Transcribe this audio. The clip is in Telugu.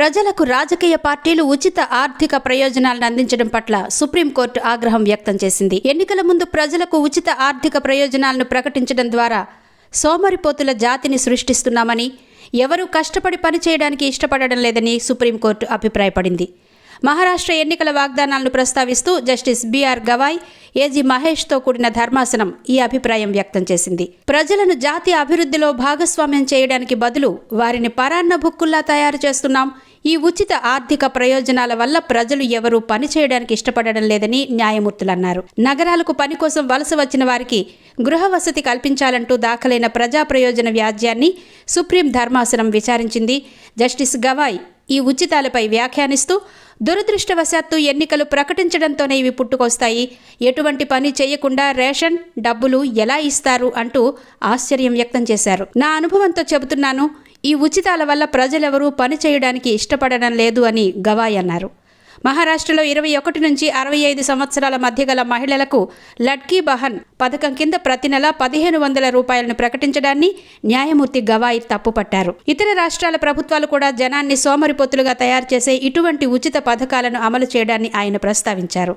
ప్రజలకు రాజకీయ పార్టీలు ఉచిత ఆర్థిక ప్రయోజనాలను అందించడం పట్ల సుప్రీంకోర్టు ఆగ్రహం వ్యక్తం చేసింది. ఎన్నికల ముందు ప్రజలకు ఉచిత ఆర్థిక ప్రయోజనాలను ప్రకటించడం ద్వారా సోమరిపోతుల జాతిని సృష్టిస్తున్నామని ఎవరూ కష్టపడి పనిచేయడానికి ఇష్టపడడం లేదని సుప్రీంకోర్టు అభిప్రాయపడింది. మహారాష్ట్ర ఎన్నికల వాగ్దానాలను ప్రస్తావిస్తూ justice B R Gavai A G మహేష్తో కూడిన ధర్మాసనం ఈ అభిప్రాయం వ్యక్తం చేసింది. ప్రజలను జాతీయ అభివృద్ధిలో భాగస్వామ్యం చేయడానికి బదులు వారిని పరాన్న భుక్కుల్లా తయారు చేస్తున్నాం ఈ ఉచిత ఆర్థిక ప్రయోజనాల వల్ల ప్రజలు ఎవరూ పని చేయడానికి ఇష్టపడడం లేదని న్యాయమూర్తులు అన్నారు. నగరాలకు పని కోసం వలస వచ్చిన వారికి గృహ వసతి కల్పించాలంటూ దాఖలైన ప్రజా ప్రయోజన వ్యాజ్యాన్ని సుప్రీం ధర్మాసనం విచారించింది. జస్టిస్ గవాయ్ ఈ ఉచితాలపై వ్యాఖ్యానిస్తూ దురదృష్టవశాత్తు ఎన్నికలు ప్రకటించడంతోనే ఇవి పుట్టుకొస్తాయి. ఎటువంటి పని చేయకుండా రేషన్ డబ్బులు ఎలా ఇస్తారు? అంటూ ఆశ్చర్యం వ్యక్తం చేశారు. నా అనుభవంతో చెబుతున్నాను. ఈ ఉచితాల వల్ల ప్రజలెవరూ పని చేయడానికి ఇష్టపడడం లేదు అని గవాయ్ అన్నారు. మహారాష్ట్రలో ఇరవై ఒకటి నుంచి అరవై ఐదు సంవత్సరాల మధ్య గల మహిళలకు లడ్కీ బహన్ పథకం కింద ప్రతి నెల పదిహేను వందల రూపాయలను ప్రకటించడాన్ని న్యాయమూర్తి గవాయ్ తప్పుపట్టారు. ఇతర రాష్ట్రాల ప్రభుత్వాలు కూడా జనాన్ని సోమరిపోతులుగా తయారు చేసే ఇటువంటి ఉచిత పథకాలను అమలు చేయడాన్ని ఆయన ప్రస్తావించారు.